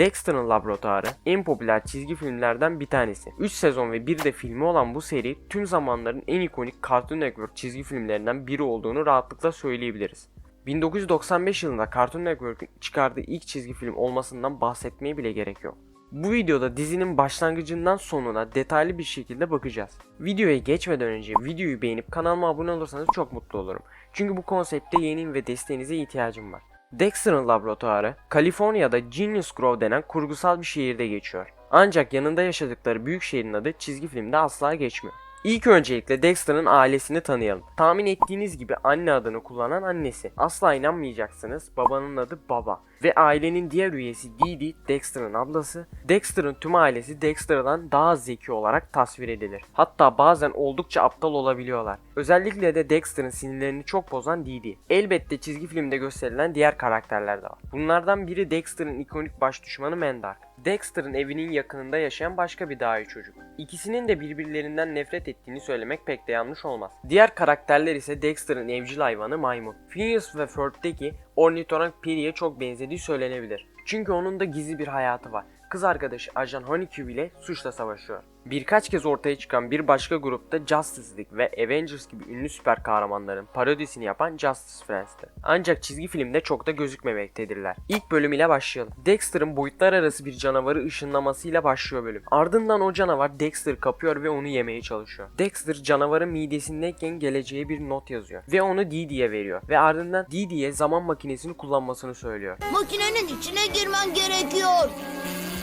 Dexter'ın Laboratuvarı en popüler çizgi filmlerden bir tanesi. 3 sezon ve bir de filmi olan bu seri tüm zamanların en ikonik Cartoon Network çizgi filmlerinden biri olduğunu rahatlıkla söyleyebiliriz. 1995 yılında Cartoon Network'ün çıkardığı ilk çizgi film olmasından bahsetmeye bile gerek yok. Bu videoda dizinin başlangıcından sonuna detaylı bir şekilde bakacağız. Videoya geçmeden önce videoyu beğenip kanalıma abone olursanız çok mutlu olurum. Çünkü bu konsepte yeni ve desteğinize ihtiyacım var. Dexter'ın laboratuvarı, Kaliforniya'da Genius Grove denen kurgusal bir şehirde geçiyor. Ancak yanında yaşadıkları büyük şehrin adı çizgi filmde asla geçmiyor. İlk öncelikle Dexter'ın ailesini tanıyalım. Tahmin ettiğiniz gibi anne adını kullanan annesi. Asla inanmayacaksınız babanın adı baba. Ve ailenin diğer üyesi Dee Dexter'ın ablası. Dexter'ın tüm ailesi Dexter'dan daha zeki olarak tasvir edilir. Hatta bazen oldukça aptal olabiliyorlar. Özellikle de Dexter'ın sinirlerini çok bozan Dee. Elbette çizgi filmde gösterilen diğer karakterler de var. Bunlardan biri Dexter'ın ikonik baş düşmanı Mendark. Dexter'ın evinin yakınında yaşayan başka bir dahi çocuk. İkisinin de birbirlerinden nefret ettiğini söylemek pek de yanlış olmaz. Diğer karakterler ise Dexter'ın evcil hayvanı maymun. Phineas ve Ferb'deki ornitorenk Perry'e çok benzediği söylenebilir. Çünkü onun da gizli bir hayatı var. Kız arkadaşı Ajan Honeycue ile suçla savaşıyor. Birkaç kez ortaya çıkan bir başka grupta Justice League ve Avengers gibi ünlü süper kahramanların parodisini yapan Justice Friends'tir. Ancak çizgi filmde çok da gözükmemektedirler. İlk bölüm ile başlayalım. Dexter'ın boyutlar arası bir canavarı ışınlamasıyla başlıyor bölüm. Ardından o canavar Dexter kapıyor ve onu yemeye çalışıyor. Dexter canavarın midesindeyken geleceğe bir not yazıyor ve onu Dee Dee'ye veriyor ve ardından Dee Dee'ye zaman makinesini kullanmasını söylüyor. Makinenin içine girmen gerekiyor.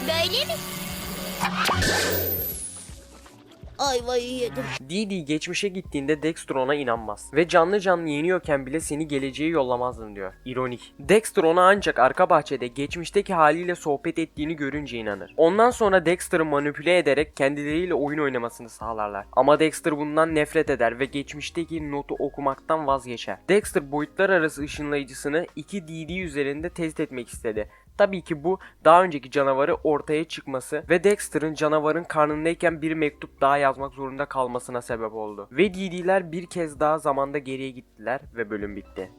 Böyle mi? Ayvayı yedim. Dee geçmişe gittiğinde Dexter ona inanmaz ve canlı canlı yeniyorken bile seni geleceğe yollamazdın diyor. İronik. Dexter ona ancak arka bahçede geçmişteki haliyle sohbet ettiğini görünce inanır. Ondan sonra Dexter'ı manipüle ederek kendileriyle oyun oynamasını sağlarlar. Ama Dexter bundan nefret eder ve geçmişteki notu okumaktan vazgeçer. Dexter boyutlar arası ışınlayıcısını iki Dee üzerinde test etmek istedi. Tabii ki bu daha önceki canavarı ortaya çıkması ve Dexter'ın canavarın karnındayken bir mektup daha yazmak zorunda kalmasına sebep oldu. Ve DD'ler bir kez daha zamanda geriye gittiler ve bölüm bitti.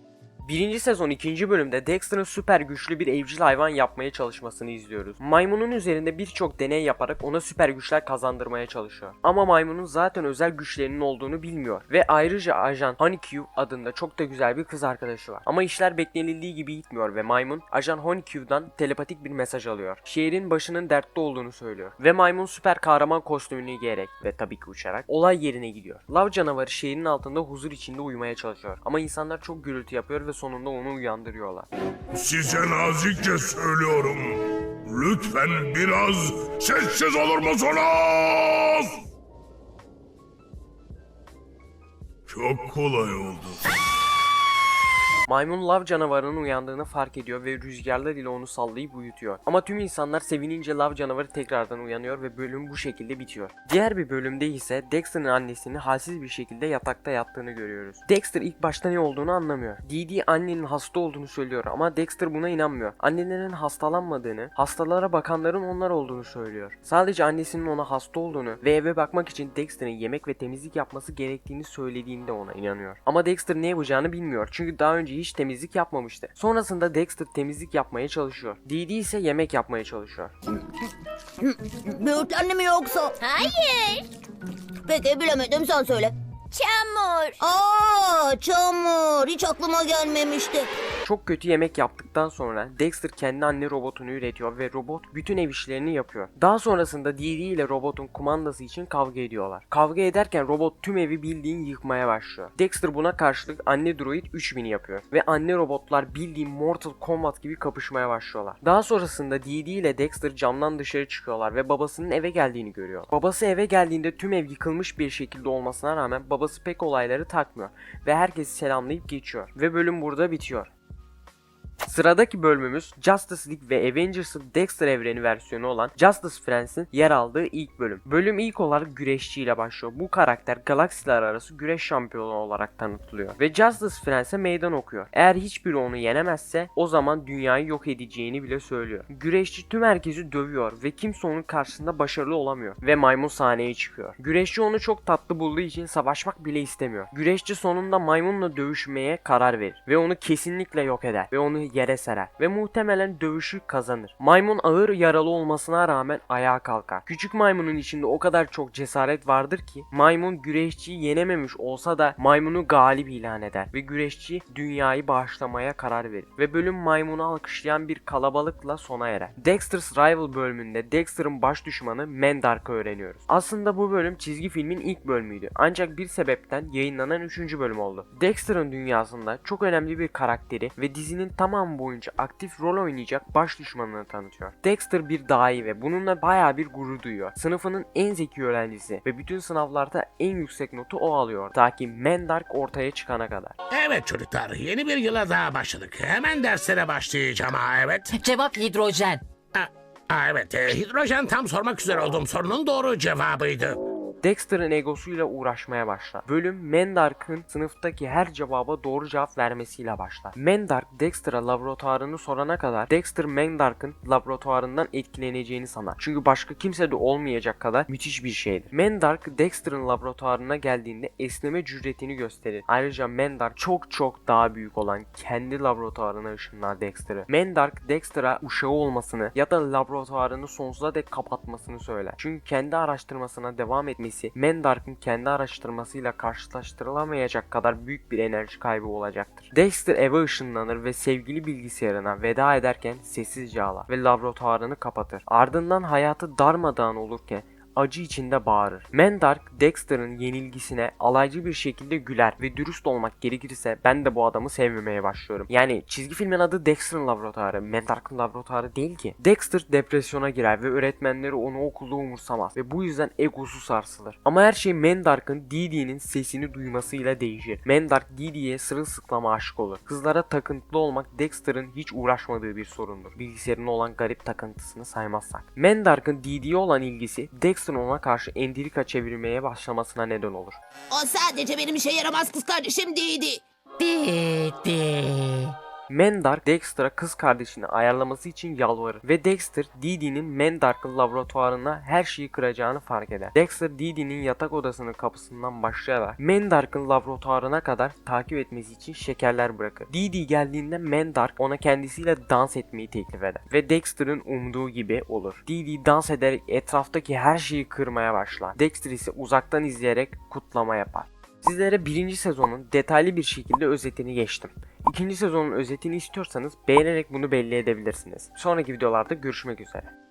Birinci sezon ikinci bölümde Dexter'ın süper güçlü bir evcil hayvan yapmaya çalışmasını izliyoruz. Maymunun üzerinde birçok deney yaparak ona süper güçler kazandırmaya çalışıyor. Ama maymunun zaten özel güçlerinin olduğunu bilmiyor ve ayrıca ajan Honeycue adında çok da güzel bir kız arkadaşı var. Ama işler beklenildiği gibi gitmiyor ve maymun ajan Honeycue'dan telepatik bir mesaj alıyor. Şehrin başının dertte olduğunu söylüyor ve maymun süper kahraman kostümünü giyerek ve tabii ki uçarak olay yerine gidiyor. Lav canavarı şehrin altında huzur içinde uyumaya çalışıyor. Ama insanlar çok gürültü yapıyor ve sonunda onu uyandırıyorlar. Size nazikçe söylüyorum. Lütfen biraz sessiz olur musunuz? Çok kolay oldu. Maymun lav canavarının uyandığını fark ediyor ve rüzgarlar ile onu sallayıp uyutuyor. Ama tüm insanlar sevinince lav canavarı tekrardan uyanıyor ve bölüm bu şekilde bitiyor. Diğer bir bölümde ise Dexter'ın annesinin halsiz bir şekilde yatakta yattığını görüyoruz. Dexter ilk başta ne olduğunu anlamıyor. Dee annenin hasta olduğunu söylüyor ama Dexter buna inanmıyor. Annelerin hastalanmadığını, hastalara bakanların onlar olduğunu söylüyor. Sadece annesinin ona hasta olduğunu ve eve bakmak için Dexter'ın yemek ve temizlik yapması gerektiğini söylediğinde ona inanıyor. Ama Dexter ne yapacağını bilmiyor çünkü daha önce hiç temizlik yapmamıştı. Sonrasında Dexter temizlik yapmaya çalışıyor. Dee Dee ise yemek yapmaya çalışıyor. Böğürtlenli mi yoksa? Hayır. Peki bilemedim sen söyle. Çamur. Aa çamur. Hiç aklıma gelmemişti. Çok kötü yemek yaptıktan sonra Dexter kendi anne robotunu üretiyor ve robot bütün ev işlerini yapıyor. Daha sonrasında Dee ile robotun kumandası için kavga ediyorlar. Kavga ederken robot tüm evi bildiğin yıkmaya başlıyor. Dexter buna karşılık anne droid 3000'i yapıyor ve anne robotlar bildiğin Mortal Kombat gibi kapışmaya başlıyorlar. Daha sonrasında Dee ile Dexter camdan dışarı çıkıyorlar ve babasının eve geldiğini görüyor. Babası eve geldiğinde tüm ev yıkılmış bir şekilde olmasına rağmen babası pek olayları takmıyor ve herkesi selamlayıp geçiyor ve bölüm burada bitiyor. Sıradaki bölümümüz Justice League ve Avengers'ın Dexter evreni versiyonu olan Justice Friends'in yer aldığı ilk bölüm. Bölüm ilk olarak güreşçiyle başlıyor. Bu karakter galaksiler arası güreş şampiyonu olarak tanıtılıyor. Ve Justice Friends'e meydan okuyor. Eğer hiçbiri onu yenemezse o zaman dünyayı yok edeceğini bile söylüyor. Güreşçi tüm herkesi dövüyor ve kimse onun karşısında başarılı olamıyor. Ve maymun sahneye çıkıyor. Güreşçi onu çok tatlı bulduğu için savaşmak bile istemiyor. Güreşçi sonunda maymunla dövüşmeye karar verir ve onu kesinlikle yok eder ve onu yere serer ve muhtemelen dövüşü kazanır. Maymun ağır yaralı olmasına rağmen ayağa kalkar. Küçük maymunun içinde o kadar çok cesaret vardır ki maymun güreşçiyi yenememiş olsa da maymunu galip ilan eder ve güreşçi dünyayı bağışlamaya karar verir ve bölüm maymunu alkışlayan bir kalabalıkla sona erer. Dexter's Rival bölümünde Dexter'ın baş düşmanı Mendark'ı öğreniyoruz. Aslında bu bölüm çizgi filmin ilk bölümüydü ancak bir sebepten yayınlanan 3. bölüm oldu. Dexter'ın dünyasında çok önemli bir karakteri ve dizinin tamamı boyunca aktif rol oynayacak baş düşmanını tanıtıyor. Dexter bir dahi ve bununla bayağı bir gurur duyuyor. Sınıfının en zeki öğrencisi ve bütün sınavlarda en yüksek notu o alıyor. Ta ki Mendark ortaya çıkana kadar. Evet çocuklar, yeni bir yıla daha başladık. Hemen derslere başlayacağım ha evet. Cevap hidrojen. Ha, ha, evet, e, hidrojen tam sormak üzere olduğum sorunun doğru cevabıydı. Dexter'ın egosuyla uğraşmaya başlar. Bölüm Mendark'ın sınıftaki her cevaba doğru cevap vermesiyle başlar. Mendark Dexter'a laboratuvarını sorana kadar Dexter Mendark'ın laboratuvarından etkileneceğini sanar. Çünkü başka kimse de olmayacak kadar müthiş bir şeydir. Mendark Dexter'ın laboratuvarına geldiğinde esneme cüretini gösterir. Ayrıca Mendark çok çok daha büyük olan kendi laboratuvarına ışınlar Dexter'ı. Mendark Dexter'a uşağı olmasını ya da laboratuvarını sonsuza dek kapatmasını söyler. Çünkü kendi araştırmasına devam etmesi Mendark'ın kendi araştırmasıyla karşılaştırılamayacak kadar büyük bir enerji kaybı olacaktır. Dexter eve ışınlanır ve sevgili bilgisayarına veda ederken sessizce ağlar ve laboratuvarını kapatır. Ardından hayatı darmadağın olurken acı içinde bağırır. Mendark Dexter'ın yenilgisine alaycı bir şekilde güler ve dürüst olmak gerekirse ben de bu adamı sevmemeye başlıyorum. Yani çizgi filmin adı Dexter'ın laboratuvarı, Mendark'ın laboratuvarı değil ki. Dexter depresyona girer ve öğretmenleri onu okulda umursamaz ve bu yüzden egosu sarsılır. Ama her şey Mendark'ın Didi'nin sesini duymasıyla değişir. Mendark Didi'ye sırılsıklama aşık olur. Kızlara takıntılı olmak Dexter'ın hiç uğraşmadığı bir sorundur. Bilgisayarına olan garip takıntısını saymazsak. Mendark'ın Didi'ye olan ilgisi Dexter'ın ona karşı endirika çevirmeye başlamasına neden olur. O sadece benim işe yaramaz kız kardeşim değildi. Bitti. Mendark Dexter'a kız kardeşini ayarlaması için yalvarır ve Dexter Didi'nin Mendark'ın laboratuvarına her şeyi kıracağını fark eder. Dexter Didi'nin yatak odasının kapısından başlayarak Mendark'ın laboratuvarına kadar takip etmesi için şekerler bırakır. Didi geldiğinde Mendark ona kendisiyle dans etmeyi teklif eder ve Dexter'ın umduğu gibi olur. Didi dans ederek etraftaki her şeyi kırmaya başlar. Dexter ise uzaktan izleyerek kutlama yapar. Sizlere birinci sezonun detaylı bir şekilde özetini geçtim. İkinci sezonun özetini istiyorsanız beğenerek bunu belli edebilirsiniz. Sonraki videolarda görüşmek üzere.